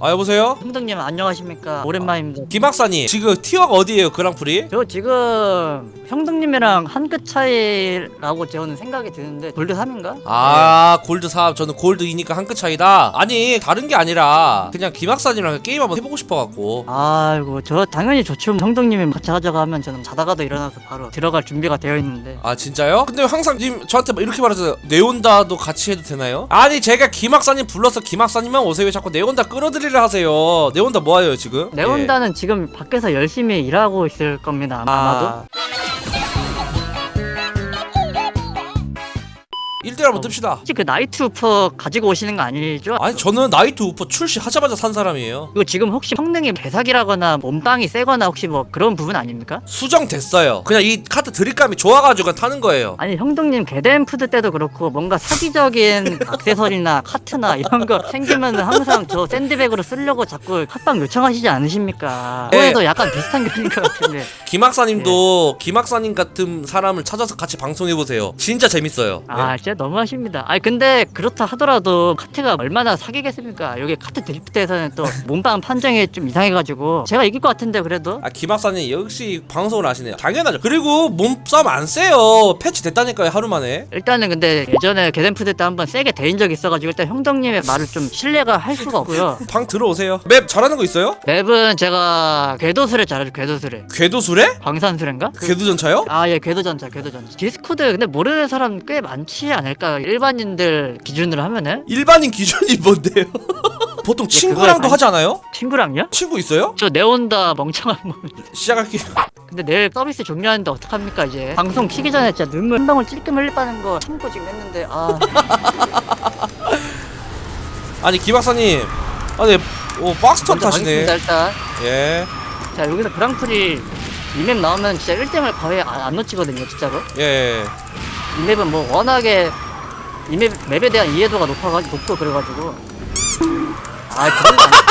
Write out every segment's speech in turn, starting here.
아 여보세요? 형덕님 안녕하십니까 오랜만입니다 김학사님 지금 티어가 어디에요 그랑프리? 저 지금 형덕님이랑 한 끗 차이라고 저는 생각이 드는데 골드 3인가? 아 골드 3 저는 골드 2니까 한 끗 차이다 아니 다른 게 아니라 그냥 김학사님이랑 게임 한번 해보고 싶어갖고 아이고 저 당연히 좋죠 형덕님이 같이 하자고 하면 저는 자다가도 일어나서 바로 들어갈 준비가 되어 있는데 아 진짜요? 근데 항상 님 저한테 막 이렇게 말하잖아요 네온다도 같이 해도 되나요? 아니 제가 김학사님 불러서 김학사님만 오세요 왜 자꾸 네온다 끌어들이 려 하세요 네온다 뭐하요 지금? 레온다는 지금 밖에서 열심히 일하고 있을 겁니다 예. 아마도 아... 1대1 한번 뜹시다 혹시 그 나이트 우퍼 가지고 오시는 거 아니죠? 아니 저는 나이트 우퍼 출시하자마자 산 사람이에요 이거 지금 혹시 성능이 배사기라거나 몸빵이 세거나 혹시 뭐 그런 부분 아닙니까? 수정됐어요 그냥 이 카트 드립감이 좋아가지고 그냥 타는 거예요 아니 형동님 게덴푸드 때도 그렇고 뭔가 사기적인 액세서리나 카트나 이런 거 생기면 항상 저 샌드백으로 쓰려고 자꾸 합방 요청하시지 않으십니까? 네. 그거에도 약간 비슷한 견인 것 같은데 김학사님도 예. 김학사님 같은 사람을 찾아서 같이 방송해보세요 진짜 재밌어요 아 진짜 너무하십니다 아니 근데 그렇다 하더라도 카트가 얼마나 사기겠습니까 여기 카트 드리프트에서는 또 몸빵 판정이 좀 이상해가지고 제가 이길 것 같은데 그래도 아 김학사님 역시 방송을 아시네요 당연하죠 그리고 몸싸움 안 세요 패치 됐다니까요 하루 만에 일단은 근데 예전에 게덴푸드 때 한번 세게 대인 적이 있어가지고 일단 형덕님의 말을 좀 신뢰가 할 수가 없고요 방 들어오세요 맵 잘하는 거 있어요? 맵은 제가 궤도술에 잘하죠 궤도술에 궤도술에? 광산술인가? 그- 궤도전차요? 아, 예, 궤도전차, 궤도전차. 디스코드 근데 모르는 사람 꽤 많지 않을까? 일반인들 기준으로 하면은 일반인 기준이 뭔데요? 보통 친구랑도 그걸 하지 않아요? 친구랑요? 친구 있어요? 저 내온다 멍청한 몸. 시작할게요 근데 내일 서비스 종료하는데 어떡합니까 이제? 방송 키기 전에 진짜 눈물 한 방울 찔끔 뻔한 거 참고 지금 했는데 아, 아니 김학사님 아니 오 먼저 타시네 가겠습니다 일단. 예 자 여기서 그랑프리 이맵 나오면 진짜 1등을 거의 안, 안 놓치거든요 진짜로. 예. 이 맵은 뭐 워낙에 이 맵, 맵에 대한 이해도가 높아가지고 높고 그래가지고. 아, 그건 아니-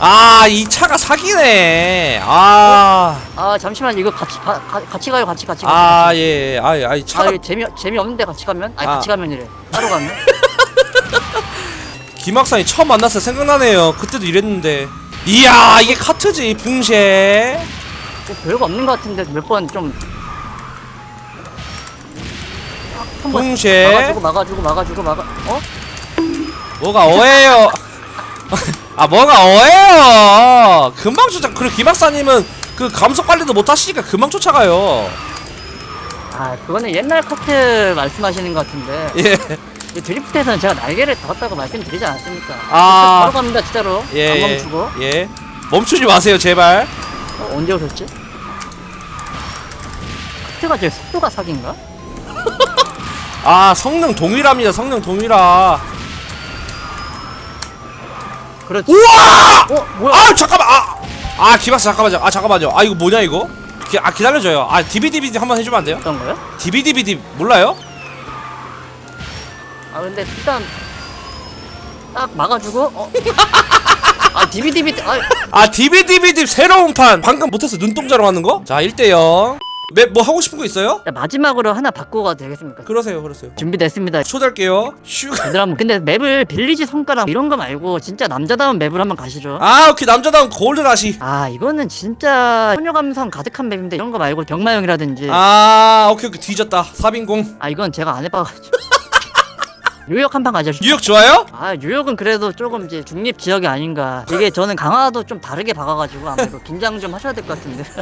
아, 이 차가 사기네. 아, 아 잠시만 이거 같이 가, 가, 같이 가요 같이 같이 같이. 아, 예, 아, 아, 이 아 차가 이거 재미 재미 없는데 같이 가면? 아니 아. 같이 가면 이래. 따로 가면? 김학산이 처음 만났을 때 생각나네요. 그때도 이랬는데. 이야, 이게 카트지, 붕쉐. 뭐 별거 없는 것 같은데 몇 번 좀. 한번 붕쉐. 막아주고 막아주고 막아주고 막아. 어? 뭐가 어해요? 아, 뭐가 어해요? 금방 쫓아. 그리고 김학사님은 그 감속 관리도 못 하시니까 금방 쫓아가요. 아 그거는 옛날 카트 말씀하시는 것 같은데. 예, 이 드리프트에서는 제가 날개를 달았다고 말씀드리지 않았습니까? 아. 바로 갑니다 진짜로. 예, 안 예, 멈추고. 예. 멈추지 마세요, 제발. 어, 언제 오셨지? 카트가 제 속도가 사기인가? 아, 성능 동일합니다. 성능 동일하. 그렇지. 우와! 어 뭐야? 아 잠깐만 아! 아 기박사 잠깐만요 아 잠깐만요 아 이거 뭐냐 이거 기, 아 기다려줘요 아 DVDVD 한번 해주면 안 돼요? 어떤 거요? DVDVD 몰라요? 아 근데 일단 딱 막아주고 어? 아 DVD 아아 DVDVD 새로운 판 방금 못해서 눈동자로 하는 거? 자 1대0 맵 뭐 하고 싶은 거 있어요? 자, 마지막으로 하나 바꾸고 가도 되겠습니까? 그러세요 그러세요 준비됐습니다. 초대할게요 슈 얘들 한번 근데 맵을 빌리지 손가락 이런 거 말고 진짜 남자다운 맵을 한번 가시죠. 아 오케이 남자다운 골드 라시 아 이거는 진짜 소녀 감성 가득한 맵인데 이런 거 말고 경마형이라든지 아, 아 오케이 오케이 뒤졌다 사빈공 이건 제가 안 해봐가지고 뉴욕 한 판 가죠. 뉴욕 좋아요? 아 뉴욕은 그래도 조금 이제 중립 지역이 아닌가. 이게 저는 강화도 좀 다르게 박아가지고 아무래도 긴장 좀 하셔야 될 것 같은데.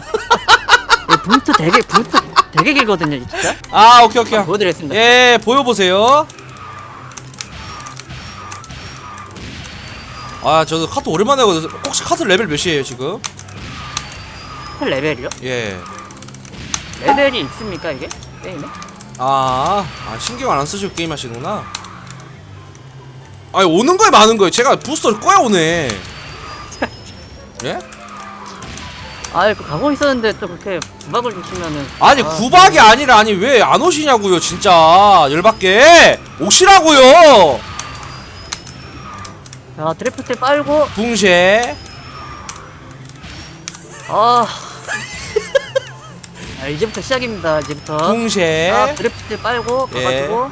이 부스트 되게 부스트 되게 길거든요 진짜. 아 오케이 오케이 보여드리겠습니다. 예 보여보세요 아 저도 카트 오랜만에 하거든요 혹시 카트 레벨 몇이에요 지금? 레벨이요? 예 레벨이 있습니까 이게 게임에? 아, 아 신경 안 쓰시고 게임 하시는구나. 아니 오는 거에 많은 거예요. 제가 부스터를 꺼야 오네. 예? 아 이거 가고 있었는데 또 그렇게 구박을 주시면은 아니 아, 구박이 아니라 아니 왜 안 오시냐고요, 진짜 열받게 오시라고요. 자 드래프트 빨고 붕쉐. 아, 아 이제부터 시작입니다 이제부터 붕쉐. 아 드래프트 빨고 예. 가가지고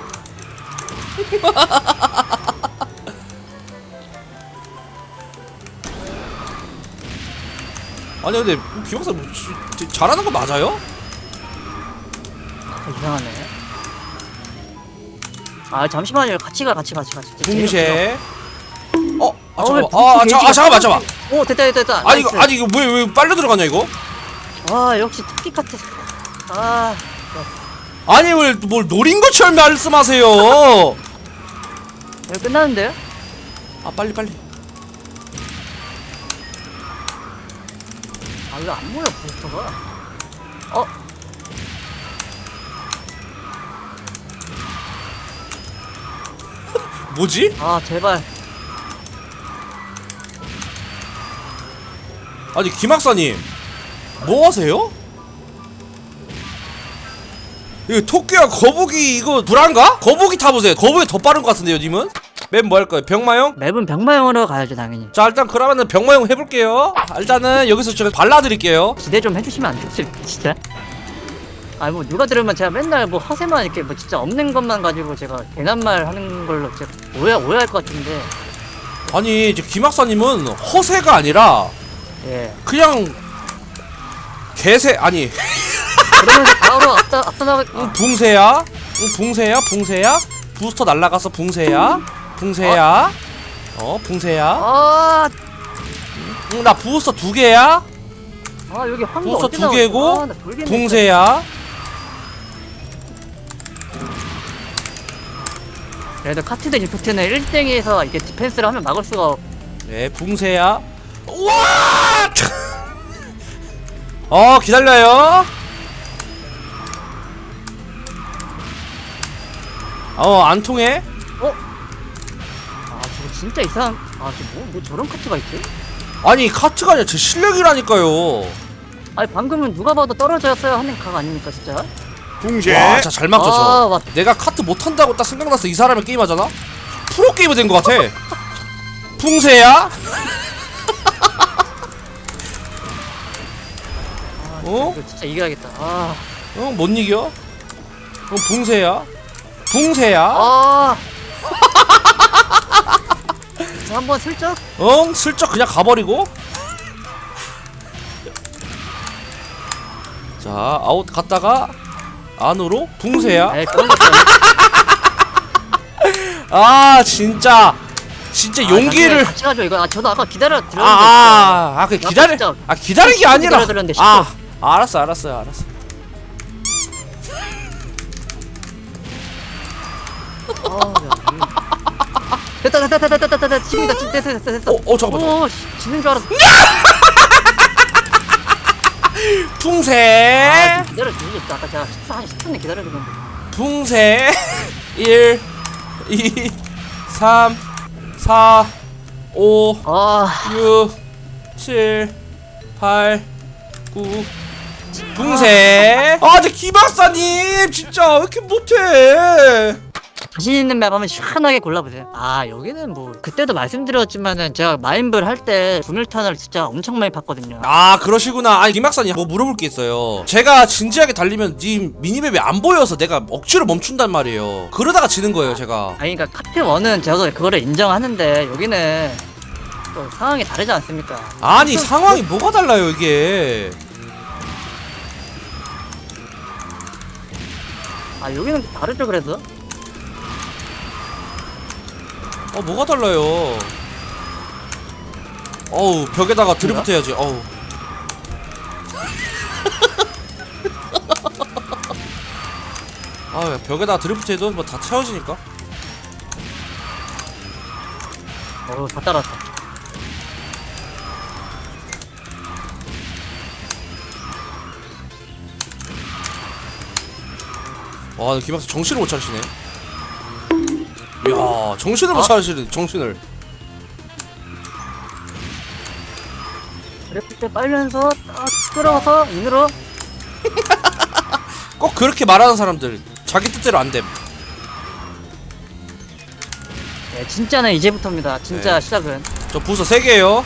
아니 근데 김학사 뭐, 지- 잘하는 거 맞아요? 아, 이상하네. 아 잠시만요. 같이 가 같이 같이 같이. 붕쉐 어? 아 어, 왜 잠깐만 붕쉐 아, 아, 자, 아 잠깐만 잠깐만 오 됐다 됐다 됐다. 아니 이거 나이스. 아니 이거 왜 왜 빨려 들어가냐 이거? 아 역시 특기 카트. 아 아니 왜 뭘 노린 것처럼 말씀하세요 이거 끝났는데요? 아 빨리 빨리 아 이거 안 모여 부스터가. 어? 뭐지? 아 제발. 아니 김학사님 뭐 하세요? 이거 토끼와 거북이 이거 불안가? 거북이 타보세요 거북이 더 빠른 것 같은데요 님은? 맵 뭐 할까요? 병마용? 맵은 병마용으로 가야죠 당연히. 자 일단 그러면은 병마용 해볼게요. 아, 일단은 여기서 제가 발라드릴게요. 기대 좀 해주시면 안 되겠어요 진짜? 아니 뭐 누가 들으면 제가 맨날 뭐 허세만 이렇게 뭐 진짜 없는 것만 가지고 제가 괜한 말 하는 걸로 제가 오해 오해할 것 같은데. 아니 이제 김학사님은 허세가 아니라 예. 그냥 개새 아니. 그러면서 바로 앞서 앞서 나가 응, 응, 붕새야? 붕새야? 부스터 날라가서 붕새야 붕새야 어 붕새야 아, 응, 나 부스터 두 개야 아 여기 황도 어디 두? 개고 아, 나 돌겠네, 붕새야 진짜. 그래도 카트드 리프트는 1등에서 이게 디펜스를 하면 막을 수가 없... 네 붕새야 와! 어 기다려요 어 안 통해 어? 진짜 이상 아저뭐 뭐 저런 카트가 있지? 아니 카트가 아니라 제 실력이라니까요 아니 방금은 누가 봐도 떨어졌어야 하는 각 아닙니까 진짜? 붕쉐 와 진짜 잘 막죠 저 아, 와, 내가 카트 못한다고 딱 생각났어 이 사람이 게임하잖아? 프로게이머 된 것 같아 붕새야? 어? 이거 진짜 이겨야겠다 아, 어? 못 이겨? 어 붕새야? 붕새야? 아. 저 한번 슬쩍? 응? 슬쩍 그냥 가버리고? 자 아웃 갔다가 안으로 붕새야. 에이 그런 거 있잖아. 아 진짜. 진짜 아, 용기를. 같이 가죠. 이거 아, 저도 아까 기다려 아아 아, 그 진짜. 기다리 진짜 아 기다린 게 아니라. 기다려드렸는데, 아 알았어 알았어요 알았어. 아, 야, 이- 됐다 됐다 됐다 됐다 됐다 됐다. 지금이다 지금 됐어 됐어 됐어 어, 어, 잠깐만, 오 씨, 지는 줄 알았어. 붕새 아 기다려 주겠다. 아까 제가 14, 한 10분에 기다려주는데 붕새 1 2 3 4 5 아. 6 7 8 9 붕새 아, 저 김박사님 진짜 왜 이렇게 못해? 자신 있는 맵 한번 시원하게 골라보세요 아 여기는 뭐 그때도 말씀드렸지만은 제가 마인블 할때 구밀턴을 진짜 엄청 많이 팠거든요 아 그러시구나. 아니 김 박사님 뭐 물어볼 게 있어요. 제가 진지하게 달리면 님 미니맵이 안 보여서 내가 억지로 멈춘단 말이에요. 그러다가 지는 거예요 제가. 아니 그러니까 카페 원은 저도 그거를 인정하는데 여기는 또 상황이 다르지 않습니까 아니 상황이 뭐가 달라요 이게? 아 여기는 다르죠 그래도 어 뭐가 달라요? 어우 벽에다가 드리프트 해야지. 어우. 아 벽에다가 드리프트 해도 뭐 다 채워지니까. 어다 따랐다 와 김박사 정신을 못 차리시네. 이야 정신을 못 어? 차리시네 정신을. 그래프트 빨면서 딱 끌어서 인으로 꼭 그렇게 말하는 사람들 자기 뜻대로 안 됨. 네, 진짜는 이제부터입니다 진짜 네. 시작은 저 부서 3개에요.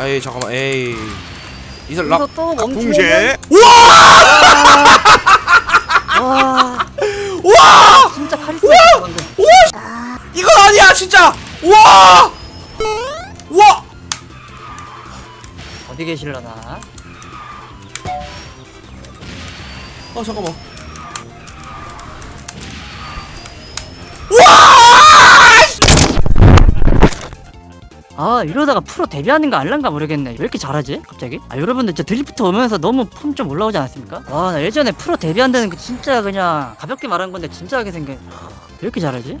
에이 잠깐만 에이 이들 락 여기서 또 멈추면 붕쉐 와 와! 진짜 카리스마 방금 이건 아니 와! 와! 어디 계실려나? 아 잠깐만. 아 이러다가 프로 데뷔하는 거 알란가 모르겠네. 왜 이렇게 잘하지 갑자기? 아 여러분들 진짜 드리프트 오면서 너무 폼 좀 올라오지 않았습니까? 와나 예전에 프로 데뷔한다는 게 진짜 그냥 가볍게 말한 건데 진짜 하게 생긴. 왜 이렇게 잘하지